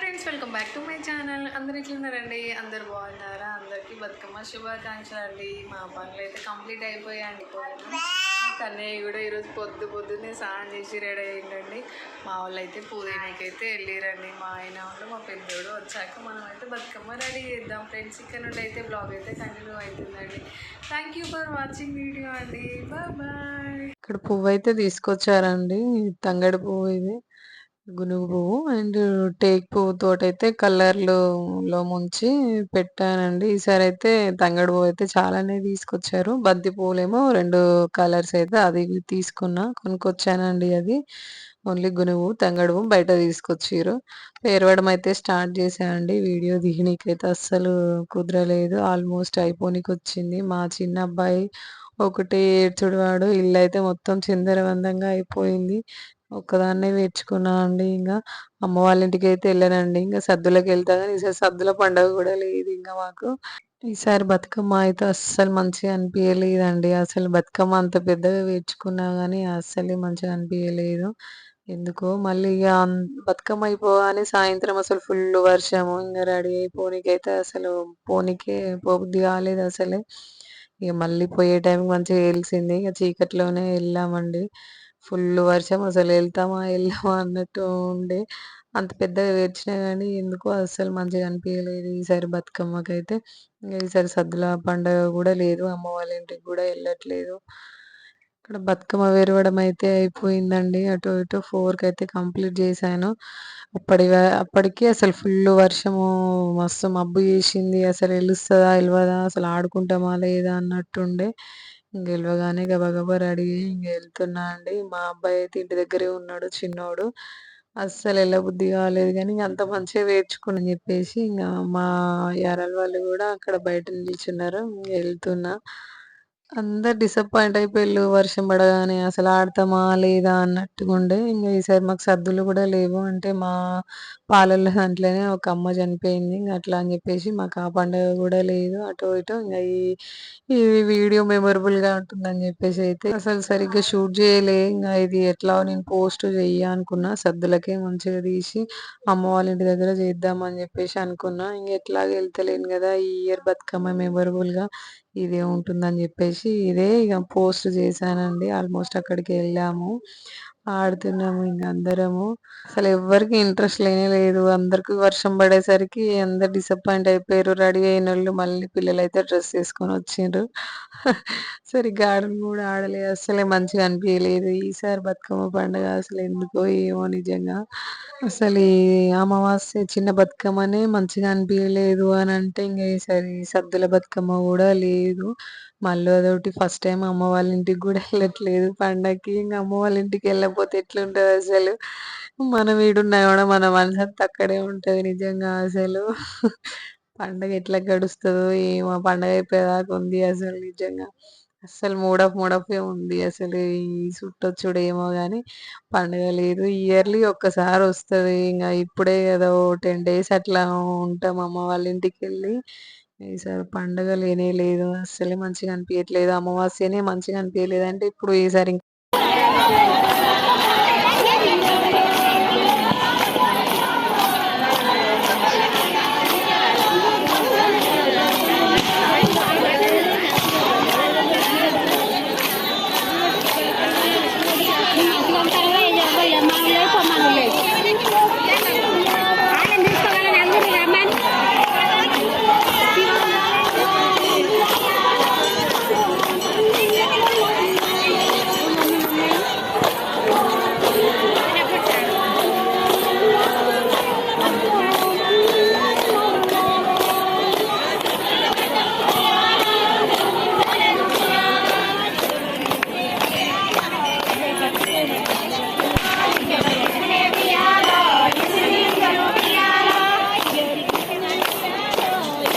Friends welcome back to my channel. అందరు ఎట్లున్నారండి అందరు బాగున్నారా? అందరికీ బతుకమ్మ శుభాకాంక్షలు అండి. మా పనులు అయితే కంప్లీట్ అయిపోయాయండి. కన్నయ్య కూడా ఈరోజు పొద్దు పొద్దున్నే స్నానం చేసి రెడీ అయ్యిండండి. మా వాళ్ళు అయితే పూదేనికి వెళ్ళిరండి. మా ఆయన వాళ్ళు మా పెద్దోడు వచ్చాక మనం అయితే బతుకమ్మ రెడీ చేద్దాం. ఫ్రెండ్స్ ఇక్కడ నుండి అయితే బ్లాగ్ అయితే కంటిన్యూ అవుతుందండి. Thank you for watching video అండి. బాయ్ ఇక్కడ పువ్వు అయితే తీసుకొచ్చారండి. తంగడి పువ్వు ఇది. గునుగు పువ్వు అండ్ టేక్ పువ్వు తోటైతే కలర్లులో ముంచి పెట్టానండి. ఈసారి అయితే తంగడి పువ్వు అయితే చాలానే తీసుకొచ్చారు. బంతి పువ్వులేమో రెండు కలర్స్ అయితే అది తీసుకున్నా కొనుక్కొచ్చానండి అది. ఓన్లీ గునుగు తంగడు పువ్వు బయట తీసుకొచ్చారు పేరవడం అయితే స్టార్ట్ చేశానండి. వీడియో దిగనీకైతే అస్సలు కుదరలేదు. ఆల్మోస్ట్ అయిపోనికి వచ్చింది మా చిన్న అబ్బాయి ఒకటి ఏడ్చుడువాడు ఇల్లు అయితే మొత్తం చిందరవందంగా అయిపోయింది. ఒక్కదాన్నే వేర్చుకున్నా అండి ఇంకా అమ్మ వాళ్ళ ఇంటికి అయితే వెళ్ళానండి. ఇంకా సద్దులకు వెళ్తా కానీ ఈసారి సద్దుల పండుగ కూడా లేదు ఇంకా మాకు. ఈసారి బతుకమ్మ అయితే అస్సలు మంచిగా అనిపించలేదండి అసలు బతుకమ్మ అంత పెద్దగా వేర్చుకున్నా కానీ అస్సలే మంచిగా అనిపించలేదు ఎందుకో మళ్ళీ ఇక బతుకమ్మ అయిపోగానే సాయంత్రం అసలు ఫుల్ వర్షము ఇంకా రెడీ అయిపోనీకైతే అసలు పోనీకే పోబుద్ది కాలేదు అసలే. ఇక మళ్ళీ పోయే టైంకి మంచిగా తెలిసింది ఇక చీకట్లోనే వెళ్ళామండి. ఫుల్ వర్షం అసలు వెళ్తామా వెళ్ళామా అన్నట్టు ఉండే. అంత పెద్దగా వేర్చినా కానీ ఎందుకో అస్సలు మంచిగా అనిపించలేదు ఈసారి బతుకమ్మకైతే. ఈసారి సద్దుల పండగ కూడా లేదు అమ్మ వాళ్ళ ఇంటికి కూడా వెళ్ళట్లేదు. ఇక్కడ బతుకమ్మ వేరవడం అయితే అయిపోయిందండి. అటు ఇటు ఫోర్కి అయితే కంప్లీట్ చేశాను. అప్పటి అప్పటికి అసలు ఫుల్ వర్షము మస్తు మబ్బు చేసింది. అసలు వెలుస్తుందా వెళ్ళవదా అసలు ఆడుకుంటామా లేదా అన్నట్టుండే. గెలవగానే గబగబా రెడీ అయ్యి ఇంక వెళ్తున్నా అండి. మా అబ్బాయి అయితే ఇంటి దగ్గరే ఉన్నాడు చిన్నోడు. అస్సలు వెళ్ళబుద్ధి కాలేదు కానీ ఇంక అంత మంచిగా వేర్చుకుని చెప్పేసి ఇంకా మా యారాల వాళ్ళు కూడా అక్కడ బయట నిల్చున్నారు. వెళ్తున్నా అందరు డిసప్పాయింట్ అయిపోయారు వర్షం పడగానే అసలు ఆడతామా లేదా అన్నట్టుగా ఉండే ఇంకా ఈసారి మాకు సద్దులు కూడా లేవు. అంటే మా పాలల్లో దాంట్లోనే ఒక అమ్మ చనిపోయింది. ఇంకా అట్లా అని చెప్పేసి మాకు ఆ పండుగ కూడా లేదు. అటు ఇటు ఇంకా ఈ ఈ వీడియో మెమొరబుల్గా ఉంటుందని చెప్పేసి అయితే అసలు సరిగ్గా షూట్ చేయలే. ఇంకా ఇది ఎట్లా నేను పోస్ట్ చెయ్య అనుకున్నా. సద్దులకే మంచిగా తీసి అమ్మ వాళ్ళ ఇంటి దగ్గర చేద్దామని చెప్పేసి అనుకున్నా. ఇంక ఎట్లాగ వెళ్తలేను కదా ఈ ఇయర్ బతుకమ్మ మెమొరబుల్గా ఇదే ఉంటుందని చెప్పేసి ఇదే ఇక పోస్ట్ చేశానండి. ఆల్మోస్ట్ అక్కడికి వెళ్ళాము. ఆడుతున్నాము ఇంక అందరము. అసలు ఎవరికి ఇంట్రెస్ట్ లేనే లేదు. అందరికి వర్షం పడేసరికి అందరు డిసప్పాయింట్ అయిపోయారు. రెడీ అయిన వాళ్ళు మళ్ళీ పిల్లలు అయితే డ్రెస్ వేసుకొని వచ్చిండ్రు. సరిగ్గా గార్డెన్ కూడా ఆడలేదు అసలే మంచిగా అనిపించలేదు ఈసారి బతుకమ్మ పండుగ అసలు ఎందుకో ఏమో నిజంగా. అసలు ఈ అమావాస్య చిన్న బతుకమ్మనే మంచిగా అనిపించలేదు అని అంటే ఇంకా ఈసారి సద్దుల బతుకమ్మ కూడా లేదు. మళ్ళీ అదొకటి ఫస్ట్ టైం అమ్మ వాళ్ళ ఇంటికి కూడా వెళ్ళట్లేదు. పండగకి ఇంకా అమ్మ వాళ్ళ ఇంటికి వెళ్ళకపోతే ఎట్లుంటుంది అసలు? మనం వీడున్నా కూడా మన మనసు అక్కడే ఉంటుంది నిజంగా అసలు. పండగ ఎట్లా గడుస్తుందో ఏమో పండగ అయిపోయేదాకా ఉంది అసలు నిజంగా. అసలు మూడఫ్ మూడఫే ఉంది అసలు ఈ చుట్టొచ్చుడు ఏమో కానీ పండగ లేదు. ఇయర్లీ ఒక్కసారి వస్తుంది. ఇంకా ఇప్పుడే కదా ఓ టెన్ డేస్ అట్లా ఉంటాం అమ్మ వాళ్ళ ఇంటికి వెళ్ళి ఈసారి పండుగ లేనే లేదు. అసలే మంచిగా అనిపించట్లేదు అమావాస్యనే మంచిగా అనిపించలేదు అంటే ఇప్పుడు ఈసారి ఇంకా